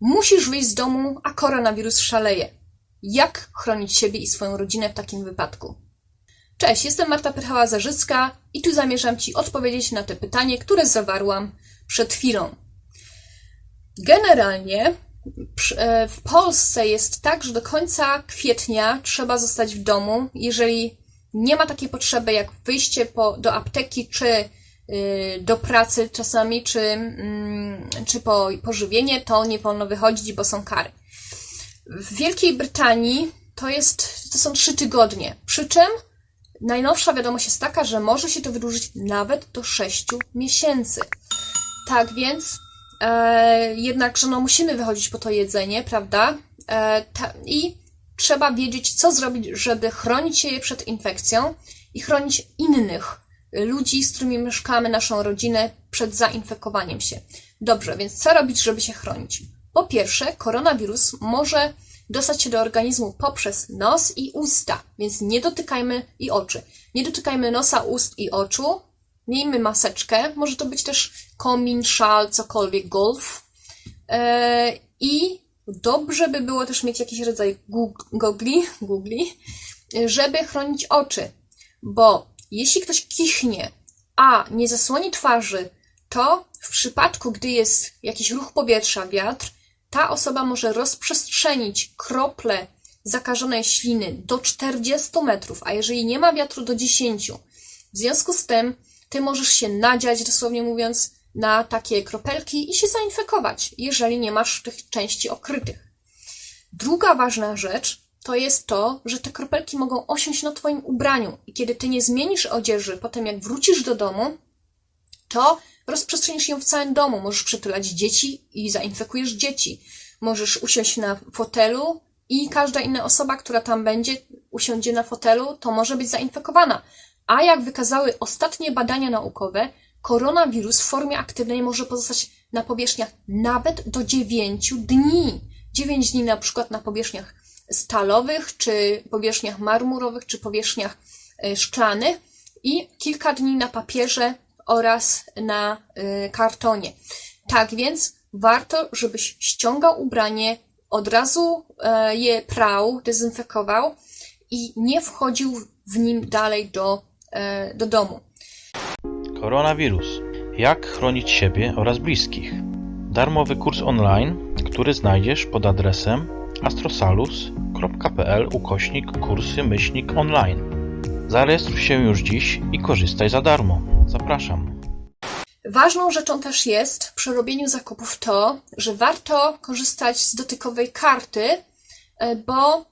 Musisz wyjść z domu, a koronawirus szaleje. Jak chronić siebie i swoją rodzinę w takim wypadku? Cześć, jestem Marta Pyrchała-Zarzycka i tu zamierzam Ci odpowiedzieć na te pytanie, które zawarłam przed chwilą. Generalnie e, w Polsce jest tak, że do końca kwietnia trzeba zostać w domu, jeżeli nie ma takiej potrzeby jak wyjście po, do apteki czy do pracy czasami, czy, mm, czy po pożywienie, to nie wolno wychodzić, bo są kary. W Wielkiej Brytanii to jest, to są trzy tygodnie. Przy czym najnowsza wiadomość jest taka, że może się to wydłużyć nawet do sześciu miesięcy. Tak więc e, jednakże no, musimy wychodzić po to jedzenie, prawda? E, ta, I trzeba wiedzieć, co zrobić, żeby chronić się przed infekcją i chronić innych ludzi, z którymi mieszkamy, naszą rodzinę przed zainfekowaniem się. Dobrze, więc co robić, żeby się chronić? Po pierwsze, koronawirus może dostać się do organizmu poprzez nos i usta, więc nie dotykajmy i oczy. Nie dotykajmy nosa, ust i oczu. Miejmy maseczkę. Może to być też komin, szal, cokolwiek, golf. E, I dobrze by było też mieć jakiś rodzaj gogli, gugli, żeby chronić oczy. Bo jeśli ktoś kichnie, a nie zasłoni twarzy, to w przypadku, gdy jest jakiś ruch powietrza, wiatr, ta osoba może rozprzestrzenić krople zakażonej śliny do 40 metrów, a jeżeli nie ma wiatru, do 10. W związku z tym, ty możesz się nadziać, dosłownie mówiąc, na takie kropelki i się zainfekować, jeżeli nie masz tych części okrytych. Druga ważna rzecz to jest to, że te kropelki mogą osiąść na Twoim ubraniu i kiedy Ty nie zmienisz odzieży, potem jak wrócisz do domu, to rozprzestrzenisz ją w całym domu. Możesz przytulać dzieci i zainfekujesz dzieci. Możesz usiąść na fotelu i każda inna osoba, która tam będzie, usiądzie na fotelu, to może być zainfekowana. A jak wykazały ostatnie badania naukowe, koronawirus w formie aktywnej może pozostać na powierzchniach nawet do 9 dni. 9 dni na przykład na powierzchniach stalowych, czy powierzchniach marmurowych, czy powierzchniach e, szklanych i kilka dni na papierze oraz na y, kartonie. Tak więc warto, żebyś ściągał ubranie, od razu e, je prał, dezynfekował i nie wchodził w nim dalej do, e, do domu. Koronawirus. Jak chronić siebie oraz bliskich? Darmowy kurs online, który znajdziesz pod adresem astrosalus.pl ukośnik kursy myślnik online. Zarejestruj się już dziś i korzystaj za darmo. Zapraszam. Ważną rzeczą też jest przy robieniu zakupów to, że warto korzystać z dotykowej karty, e, bo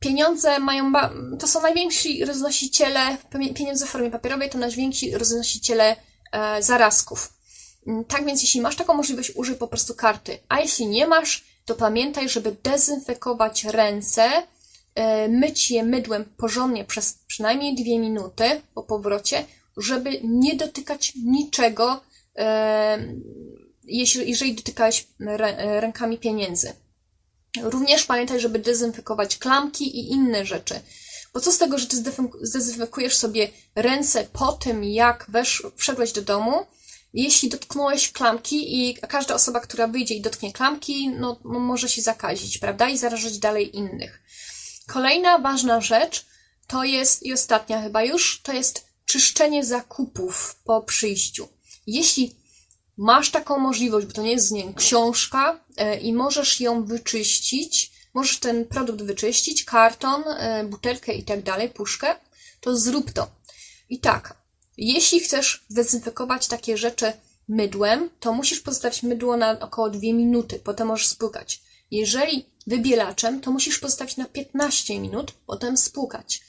pieniądze mają, to są najwięksi roznosiciele, pieniądze w formie papierowej to najwięksi roznosiciele e, zarazków. Mm, Tak więc jeśli masz taką możliwość, użyj po prostu karty. A jeśli nie masz, to pamiętaj, żeby dezynfekować ręce, e, myć je mydłem porządnie przez przynajmniej dwie minuty po powrocie, żeby nie dotykać niczego, e, jeżeli dotykałeś e, rękami pieniędzy. Również pamiętaj, żeby dezynfekować klamki i inne rzeczy. Bo co z tego, że ty zdezynfekujesz sobie ręce po tym, jak wesz, wszedłeś do domu, jeśli dotknąłeś klamki i każda osoba, która wyjdzie i dotknie klamki, no, no może się zakazić, prawda? I zarażać dalej innych. Kolejna ważna rzecz to jest, i ostatnia chyba już, to jest czyszczenie zakupów po przyjściu. Jeśli masz taką możliwość, bo to nie jest nie wiem, książka e, i możesz ją wyczyścić, możesz ten produkt wyczyścić, karton, e, butelkę i tak dalej, puszkę, to zrób to. I tak, jeśli chcesz zdezynfekować takie rzeczy mydłem, to musisz pozostawić mydło na około 2 minuty, potem możesz spłukać. Jeżeli wybielaczem, to musisz pozostawić na 15 minut, potem spłukać.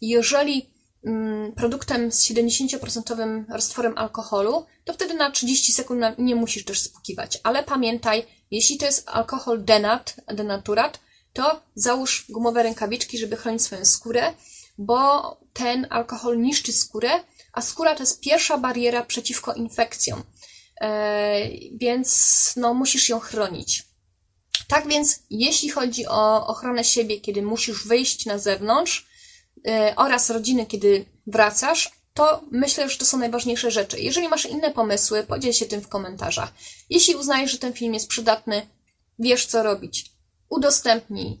Jeżeli mm, produktem z 70% roztworem alkoholu, to wtedy na 30 sekund nie musisz też spłukiwać. Ale pamiętaj, jeśli to jest alkohol denat, denaturat, to załóż gumowe rękawiczki, żeby chronić swoją skórę, bo ten alkohol niszczy skórę, a skóra to jest pierwsza bariera przeciwko infekcjom. E, więc no, musisz ją chronić. Tak więc, jeśli chodzi o ochronę siebie, kiedy musisz wyjść na zewnątrz, e, oraz rodziny, kiedy wracasz, to myślę, że to są najważniejsze rzeczy. Jeżeli masz inne pomysły, podziel się tym w komentarzach. Jeśli uznajesz, że ten film jest przydatny, wiesz co robić. Udostępnij,